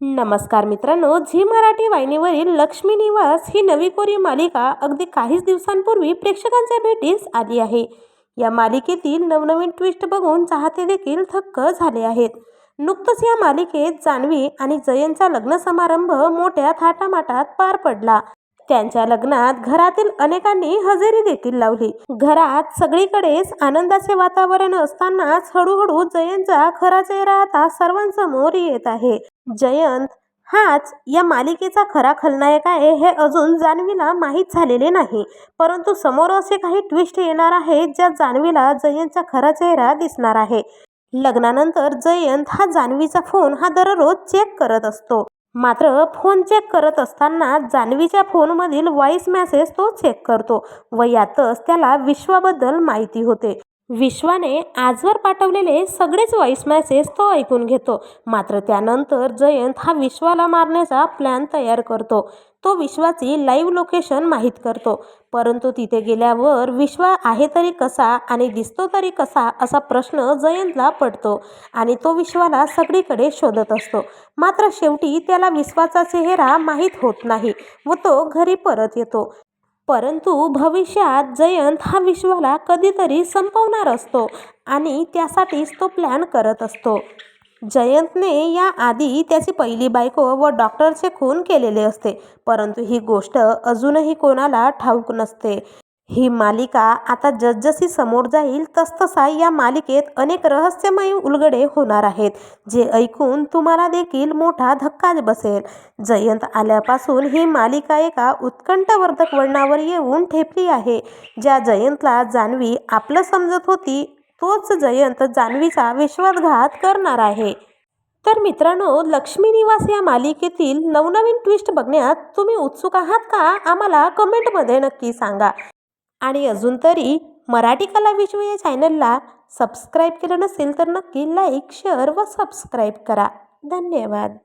नमस्कार मित्रांनो झी मराठी वाहिनीवरील लक्ष्मी निवास ही नवी कोरी मालिका अगदी काहीच दिवसांपूर्वी प्रेक्षकांच्या भेटीस आली आहे. या मालिकेतील नवनवीन ट्विस्ट बघून चाहते देखील थक्क झाले आहेत. नुकतंच या मालिकेत जान्हवी आणि जयंतचा लग्न समारंभ मोठ्या थाटामाटात पार पडला. त्यांच्या लग्नात घरातील अनेकांनी हजेरी देखील लावली. घरात सगळीकडेच आनंदाचे वातावरण असतानाच हळूहळू जयंतचा खरा चेहरा आता सर्वांसमोर येत आहे. जयंत हाच या मालिकेचा खरा खलनायक आहे हे अजून जान्हवीला माहीत झालेले नाही. परंतु समोर असे काही ट्विस्ट येणार आहेत ज्या जान्हवीला जयंतचा खरा चेहरा दिसणार आहे. लग्नानंतर जयंत हा जान्हवीचा फोन हा दररोज चेक करत असतो. मात्र फोन चेक करत असताना जान्हवीच्या फोनमधील व्हॉइस मेसेज तो चेक करतो व यातच त्याला विश्वाबद्दल माहिती होते. विश्वाने आजवर पाठवलेले सगळेच व्हॉइस मॅसेज तो ऐकून घेतो. मात्र त्यानंतर जयंत हा विश्वाला मारण्याचा प्लॅन तयार करतो. तो विश्वाची लाईव्ह लोकेशन माहीत करतो. परंतु तिथे गेल्यावर विश्वा आहे तरी कसा आणि दिसतो तरी कसा असा प्रश्न जयंतला पडतो आणि तो विश्वाला सगळीकडे शोधत असतो. मात्र शेवटी त्याला विश्वाचा चेहरा माहीत होत नाही व तो घरी परत येतो. परंतु भविष्यात जयंत हा विश्वाला कधीतरी संपवणार असतो आणि त्यासाठीच तो प्लॅन करत असतो. जयंतने या आधी त्याची पहिली बायको व डॉक्टरचे खून केलेले असते परंतु ही गोष्ट अजूनही कोणाला ठाऊक नसते. ही मालिका आता जसजशी समोर जाईल तसतसा या मालिकेत अनेक रहस्यमय उलगडे होणार आहेत जे ऐकून तुम्हाला देखील मोठा धक्काच बसेल. जयंत आल्यापासून ही मालिका एका उत्कंठवर्धक वळणावर येऊन ठेपली आहे. ज्या जयंतला जान्हवी आपलं समजत होती तोच जयंत जान्हवीचा विश्वासघात करणार आहे. तर मित्रांनो लक्ष्मी निवास या मालिकेतील नवनवीन ट्विस्ट बघण्यात तुम्ही उत्सुक आहात का? आम्हाला कमेंटमध्ये नक्की सांगा. आणि अजून तरी मराठी कला विश्व या चॅनलला सबस्क्राईब केलं नसेल तर नक्की लाईक शेअर व सबस्क्राईब करा. धन्यवाद.